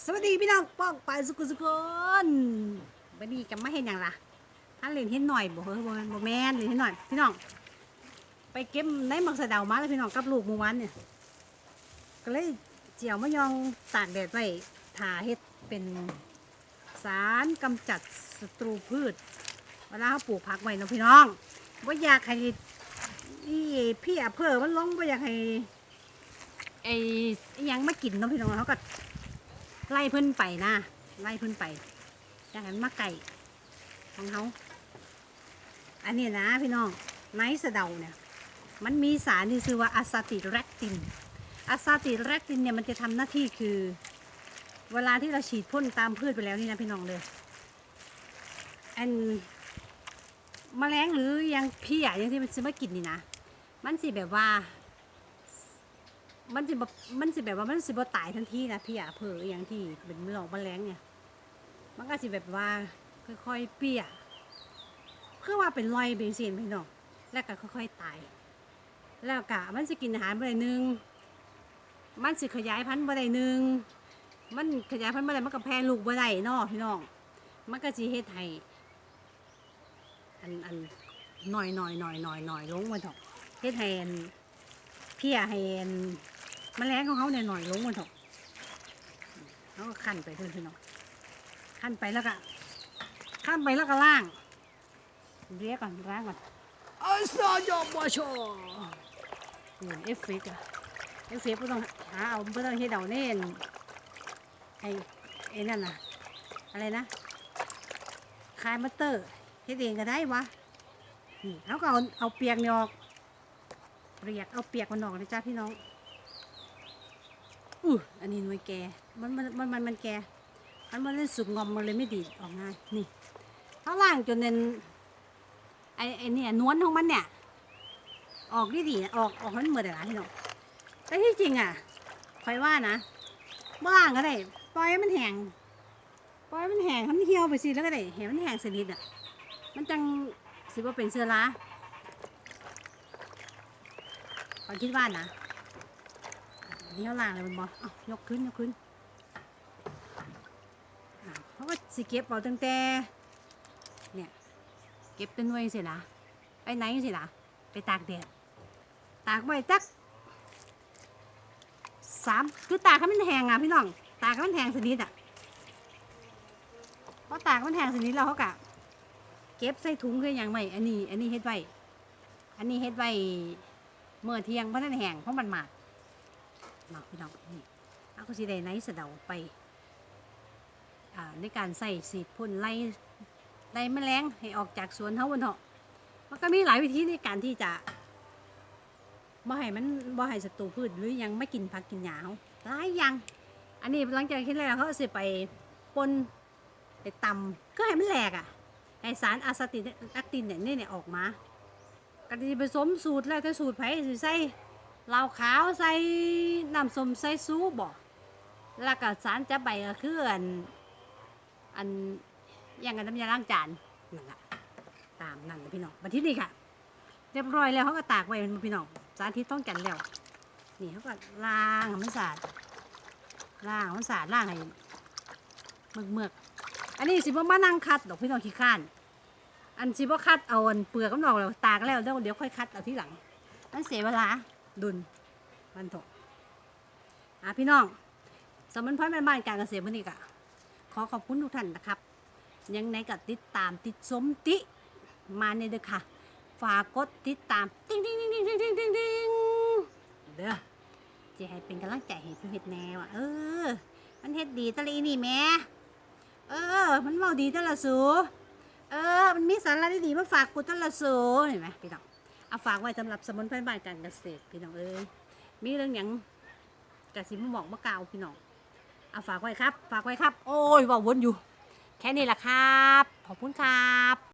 สวัสดีพี่น้องป้องไปสุกุสุคนวันนี้กันมาเห็นอย่างละท่านเล่นเห็นหน่อยบ่เฮ้ยบ่แมนบ่แม่นเล่นเห็นหน่อยพี่น้อง ไปเก็บในมักสะเดามาแล้วพี่น้องกับลูกเมื่อวานเนี่ยก็เลยเจียวมะยองตากแดดไว้ทาเฮ็ดเป็นสารกำจัดศัตรูพืชเวลาเขาปลูกผักไว้เนาะพี่น้องว่าอยากให้อีพี่อะเพื่อมันลงว่าอยากให้ไอ้ยังมากินเนาะพี่น้องเขาก็ ไล่เพิ่นไปนะไล่เพิ่นไปจากนั้นมาไก่ของเขาอันนี้นะพี่น้องไนท์สะเดาเนี่ยมันมีสารที่ชื่อว่าอะซาติแรคตินอะซาติแรคตินเนี่ยมันจะทำหน้าที่คือ เวลาที่เราฉีดพ่นตามพืชไปแล้วนี่นะพี่น้องเลยอันแมลงหรือยังพี้ยอยังที่มันซื้อมากินนี่นะ มันสิแบบว่า มันสิแบบมันสิแบบว่ามันสิบ่ตายทันทีนะพี่อะเผลออย่างที่เป็นหลอกแมลงเนี่ย มันก็สิแบบว่าค่อยๆเปียเพื่อว่าเป็นรอยเป็นเสียนพี่น้องแล้วก็ค่อยๆตาย แล้วก็มันสิกินอาหารบ่ได้หนึงมันสิขยายพันธุ์บ่ได้หนึงมันขยายพันธุ์บ่ได้มันก็แพร่ลูกบ่ได้เนาะพี่น้องมันก็สิเฮ็ดให้อันอันหน่อยหน่อยหน่อยหน่อยหน่อยลงมาเถอะเฮ็ดให้อันเพี้ยให้ อันแมลงของเขาเนี่ยหน่อยลงมันเถอะเขาก็ขั้นไปเพื่อนพี่น้องขั้นไปแล้วก็ขั้นไปแล้วก็ล่างเรียกก่อนล้างก่อนอัสยอมบชเหมือนเอฟเฟกต์อะเอฟเฟกต์ไม่ต้องหาเอาไม่ต้องเฮ็ดเอาเน่นไอ้ไอ้นั่นน่ะ อะไรนะคายมัตเตอร์เฮ็ดเองก็ได้วะนี่เขาก็เอาเอาเปียกนี่ออกเปียกเอาเปียกมันออกเลยจ้าพี่น้อง อู้อันนี้หน่วยแกมันมันมันมันมันแกมันมันเล่นสุกงอมมันเลยไม่ดีออกง่ายนี่ข้างล่างจนเน้นไอ้ไอ้เนี่ยนวลของมันเนี่ย ออกดีดีออกออกมันเหมือนอะไรพี่น้องแต่ที่จริงอะคอยว่านะบ้างก็ได้ปล่อยมันแห้งปล่อยมันแห้งทำมันเหี่ยวไปสิแล้วก็ได้เห็นมันแห้งสนิทอะมันจังสิว่าเป็นเสื้อลาขอคิดว่านะ อันนี้เขาล่างเลยมันบอกเอยกขึ้นยกขึ้นอะเขาก็สิเก็บเอาตั้งแต่เนี่ยเก็บเป็นหน่วยสินะไอ้ไหนสินะไปตากแดดตากไว้จักสามคือตากให้มันแห้งอะพี่น้องตากให้มันแห้งสนิทอะเพอตากมันแห้งสนิทแล้วเขากะเก็บใส่ถุงคืออย่างไม่อันนี้ อันนี้เฮ็ดไว้อันนี้เฮ็ดไว้เมื่อเที่ยงเพราะนั่นแห้งเพราะมันหมาด เนาะพี่น้องนี่เอาก็สิได้ไนสะเดาไปอ่าในการใส่สีพ่นไล่ไล่แมลงให้ออกจากสวนเฮาบนเถาะมันก็มีหลายวิธีในการที่จะบ่ให้มันบ่ให้ศัตรูพืชหรือยังไม่กินผักกินหญ้าหลายอย่างอันนี้หลังจากที่แล้วเขาสิไปปนไปตำก็ให้มันแหลกอะให้สารอะซาตินอคตินเนี่ยนี่เนี่ยออกมาก็จะผสมสูตรแล้วแต่สูตรไผสิใส่ เหล้าขาวใส่น้ำส้มใส่ซูบ่แล้วก็สารจับใบก็คืออันอันอยังกันน้ำยาล้างจานนั่นแหละตามนั่นเลยพี่น้องบัดทีนี้ค่ะ เรียบร้อยแล้วเขาก็ตากไว้พี่น้องสารที่ต้องกันแล้ว นี่เขาก็ล้างมันสะอาดล้างมันสะอาดล้างให้เมือกเมือกอันนี้สิบ่มานั่งคัดดอกพี่น้องขี้ข้าน อันสิบ่คัดเอาอันเปลือกมันอกแล้วตากแล้วเดี๋ยวเดี๋ยวค่อยคัดเอาที่หลังมันเสียเวลา ดุลมันถกอะพี่น้อง สมันพ่อแบ้านการเกษตรวันนี่กะขอขอบคุณทุกท่านนะครับ ยังไงก็ติดตามติดสมติมาในเด้อค่ะ ฝากกดติดตามติ๊งติ๊งติ๊งติ๊งติ๊งติ๊งติ๊งเด้อจะให้เป็นกำลังใจให้พี่เห็ดแนวอะเออ มันเห็ดดีตะลีนี่แม่เออ มันเมาดีตะละสู เออ มันมีสาระดีๆมาฝากกูตะละสูเห็นไหมพี่น้อง เอาฝากไว้สำหรับสมุนไพรบ้านการเกษตรพี่น้องเอ้ยมีเรื่องอย่างกระสิมาบอกมะกาวพี่น้องเอาฝากไว้ครับ ฝากไว้ครับ โอ้ยว่าวนอยู่ แค่นี้แหละครับ ขอบคุณครับ